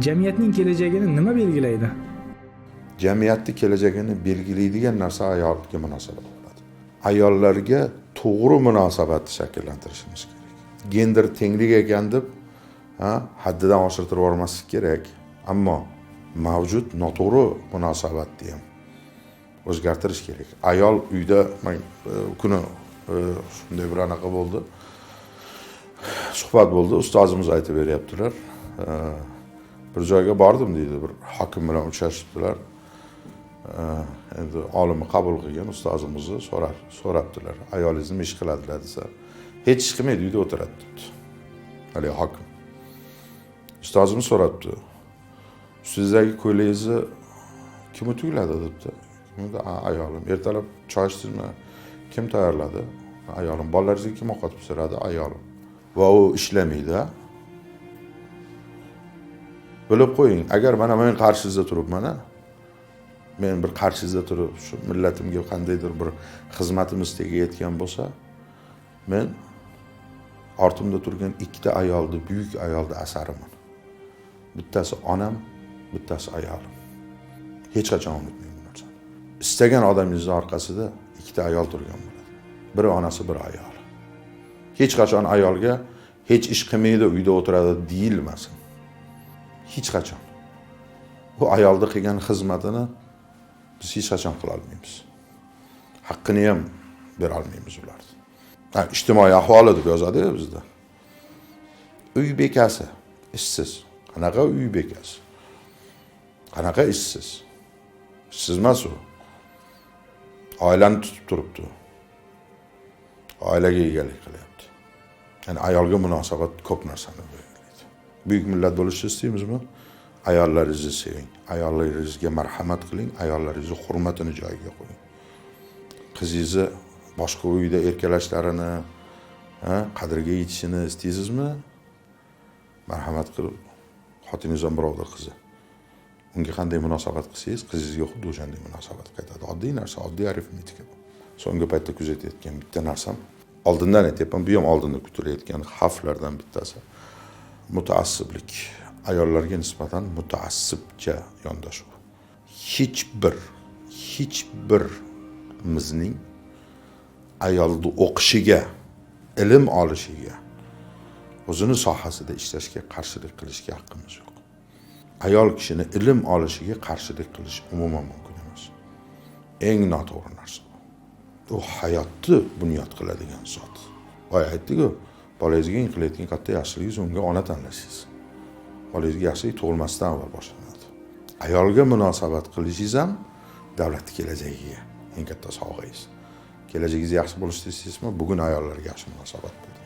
jamiyatning kelajagini nima belgilaydi jamiyatni kelajagini belgilaydigan narsa ayolga munosabat bo'ladi ayollarga to'g'ri munosabatni shakllantirishimiz kerak gender tenglik ekan deb ha, haddidan oshirtirib yubormaslik kerak ammo mavjud noto'g'ri munosabatni ham o'zgartirish kerak. Ayol uyda man e, kuni e, shunday bir anaqa bo'ldi. Suhbat bo'ldi. Ustozimiz aytib beryaptilar. E, bir joyga bordim deydi bir hokim bilan uchrashibdilar E, endi olimni qabul qilgan ustozimizni so'rar so'rabdilar ayolingiz nima ish qiladilar desa. Hech ish qilmaydi uyda o'tiradi debdi haligi hokim ustozimiz so'rabdi ustingizdagi ko'ylagingizni kim utukladi debdi Dedi, "A, ayolim ertalab choy ichdingmi kim tayyorladi? Ayolim bolalaringizga kim ovqat pishiradi ayolim va u ishlamaydi bilib qo'ying agar mana men qarshingizda turibman a, men bir qarshingizda turib shu millatimga qandaydir bir xizmatimiz tegayotgan bo'lsa men ortimda turgan ikkita ayolni buyuk ayolni asariman. Bittasi onam bittasi ayolim. Hech qachon unutmayman bu narsani. Istagan odamingizni orqasida ikkita ayol turgan bo'ladi. Biri onasi biri ayoli. Hech qachon ayolga hech ish qilmaydi uyda o'tiradi deyilmasin. Hech qachon bu ayolni qilgan xizmatini biz hech qachon qilolmaymiz haqqini ham berolmaymiz ularni ha, ijtimoiy ahvoli deb yozadiku bizda uy bekasi ishsiz qanaqa uy bekasi qanaqa ishsiz ishsiz emas u oilani tutib turibdi oilaga egalik qilyapti ya'ni ayolga munosabat ko'p narsani buyuk millat bo'lishni istaymizmi ayollaringizni seving ayollaringizga marhamat qiling ayollaringizni hurmatini joyiga qo'ying. Qizingizni boshqa uyda erkalashlarini ha, qadriga yetishini istaysizmi marhamat qilib xotiningiz ham birovni qizi. Unga qanday munosabat qilsangiz qizingizga xuddi o'shanday munosabat qaytadi. Oddiy narsa oddiy arifmetika bu so'nggi paytda kuzatayotgan bitta narsam oldindan aytyapman bu ham oldinda kutilayotgan xavflardan bittasi. Mutaassiblik. Ayollarga nisbatan mutaassibcha yondashuv. Hech bir hech birimizning ayolni o'qishiga ilm olishiga o'zini sohasida ishlashga qarshilik qilishga haqqimiz yo'q. Ayol kishini ilm olishiga qarshilik qilish umuman mumkin emas. Eng noto'g'ri narsa bu. U hayotni bunyod qiladigan zot. Boya aytdiku bolangizga eng qilayotgan katta yaxshiligingiz unga ona tanlashingiz bolangizga yaxshilik tug'ilmasdan avval boshlanadi. Ayolga munosabat qilishingiz ham davlatni kelajagiga. Eng katta sovg'angiz kelajagingiz yaxshi bo'lishini istaysizmi bugun ayollarga yaxshi munosabat bo'ling